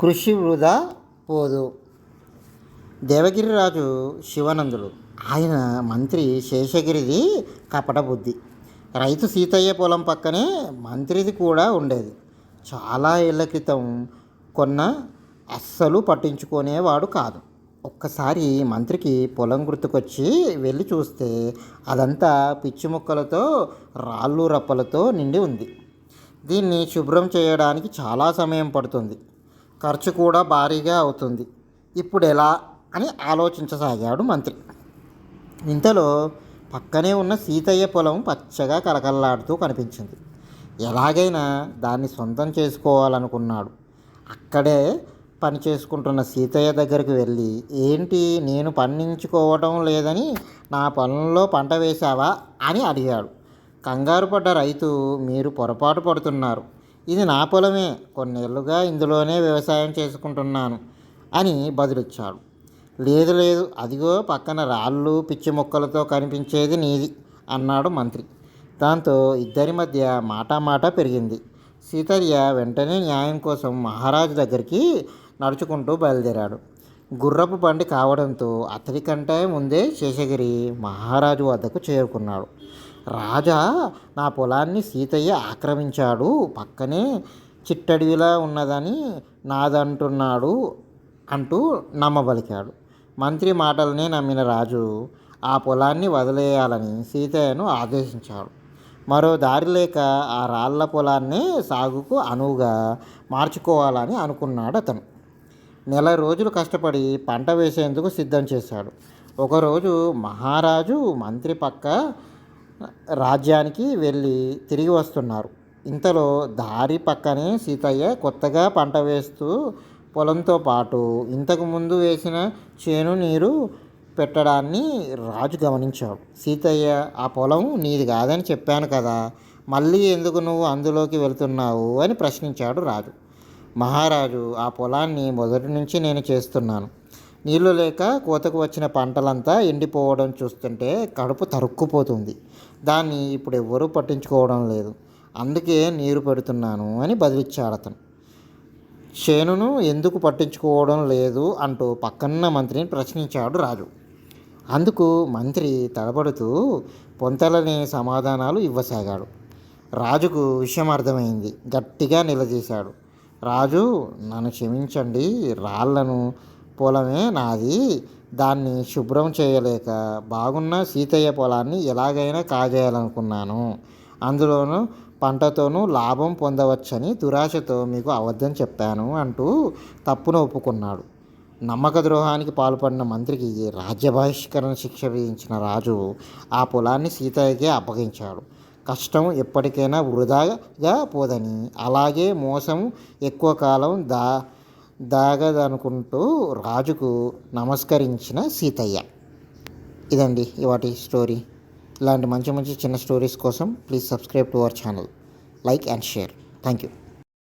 కృషి వృధా పోదు. దేవగిరిరాజు శివానందుడు. ఆయన మంత్రి శేషగిరిది కపట బుద్ధి రైతు సీతయ్య పొలం పక్కనే మంత్రిది కూడా ఉండేది. చాలా ఏళ్ళ క్రితం కొన్న అస్సలు పట్టించుకునేవాడు కాదు. ఒక్కసారి మంత్రికి పొలం గుర్తుకొచ్చి వెళ్ళి చూస్తే అదంతా పిచ్చి మొక్కలతో రాళ్ళు రప్పలతో నిండి ఉంది. దీన్ని శుభ్రం చేయడానికి చాలా సమయం పడుతుంది. ఖర్చు కూడా భారీగా అవుతుంది. ఇప్పుడు ఎలా అని ఆలోచించసాగాడు మంత్రి. ఇంతలో పక్కనే ఉన్న సీతయ్య పొలం పచ్చగా కలకల్లాడుతూ కనిపించింది. ఎలాగైనా దాన్ని సొంతం చేసుకోవాలనుకున్నాడు. అక్కడే పని చేసుకుంటున్న సీతయ్య దగ్గరికి వెళ్ళి ఏంటి నేను పండించుకోవటం లేదని నా పొలంలో పంట వేశావా? అని అడిగాడు. కంగారు పడ్డ రైతు మీరు పొరపాటు పడుతున్నారు. ఇది నా పొలమే. కొన్నేళ్ళుగా ఇందులోనే వ్యవసాయం చేసుకుంటున్నాను అని బదులిచ్చాడు. లేదు లేదు అదిగో పక్కన రాళ్ళు పిచ్చి మొక్కలతో కనిపించేది నీది అన్నాడు మంత్రి. దాంతో ఇద్దరి మధ్య మాటామాట పెరిగింది. సీతయ్య వెంటనే న్యాయం కోసం మహారాజు దగ్గరికి నడుచుకుంటూ బయలుదేరాడు. గుర్రపు బండి కావడంతో అతడి కంటే ముందే శేషగిరి మహారాజు వద్దకు చేరుకున్నాడు. రాజా నా పొలాన్ని సీతయ్య ఆక్రమించాడు. పక్కనే చిట్టడివిలా ఉన్నదని నాదంటున్నాడు అంటూ నమ్మబలికాడు. మంత్రి మాటలనే నమ్మిన రాజు ఆ పొలాన్ని వదిలేయాలని సీతయ్యను ఆదేశించాడు. మరో దారి లేక ఆ రాళ్ళ పొలాన్ని సాగుకు అనువుగా మార్చుకోవాలని అనుకున్నాడు అతను. నెల రోజులు కష్టపడి పంట వేసేందుకు సిద్ధం చేశాడు. ఒకరోజు మహారాజు మంత్రి పక్క రాజ్యానికి వెళ్ళి తిరిగి వస్తున్నారు. ఇంతలో దారి పక్కనే సీతయ్య కొత్తగా పంట వేస్తూ పొలంతో పాటు ఇంతకు ముందు వేసిన చేను నీరు పెట్టడాన్ని రాజు గమనించాడు. సీతయ్య ఆ పొలం నీది కాదని చెప్పాను కదా మళ్ళీ ఎందుకు నువ్వు అందులోకి వెళ్తున్నావు? అని ప్రశ్నించాడు రాజు. మహారాజు ఆ పొలాన్ని మొదటి నుంచి నేను చేస్తున్నాను. నీళ్ళు లేక కోతకు వచ్చిన పంటలంతా ఎండిపోవడం చూస్తుంటే కడుపు తరుక్కుపోతుంది. దాన్ని ఇప్పుడు ఎవ్వరూ పట్టించుకోవడం లేదు. అందుకే నీరు పెడుతున్నాను అని బదిలిచ్చాడు అతను. చేనును ఎందుకు పట్టించుకోవడం లేదు? అంటూ పక్కన్న మంత్రిని ప్రశ్నించాడు రాజు. అందుకు మంత్రి తడబడుతూ పొంతలని సమాధానాలు ఇవ్వసాగాడు. రాజుకు విషయం అర్థమైంది. గట్టిగా నిలదీశాడు. రాజు నన్ను క్షమించండి. రాళ్ళను పొలమే నాది. దాన్ని శుభ్రం చేయలేక బాగున్న సీతయ్య పొలాన్ని ఎలాగైనా కాజేయాలనుకున్నాను. అందులోనూ పంటతోనూ లాభం పొందవచ్చని దురాశతో మీకు అబద్ధం చెప్పాను అంటూ తప్పును ఒప్పుకున్నాడు. నమ్మక ద్రోహానికి పాల్పడిన మంత్రికి రాజ్య బహిష్కరణ శిక్ష విధించిన రాజు ఆ పొలాన్ని సీతయ్యకే అప్పగించాడు. కష్టం ఎప్పటికైనా వృధాగా పోదని అలాగే మోసం ఎక్కువ కాలం దా దాగదనుకుంటూ రాజుకు నమస్కరించిన సీతయ్య. ఇదండి ఇవాటి స్టోరీ. ఇలాంటి మంచి మంచి చిన్న స్టోరీస్ కోసం please subscribe to our channel. Like and share. Thank you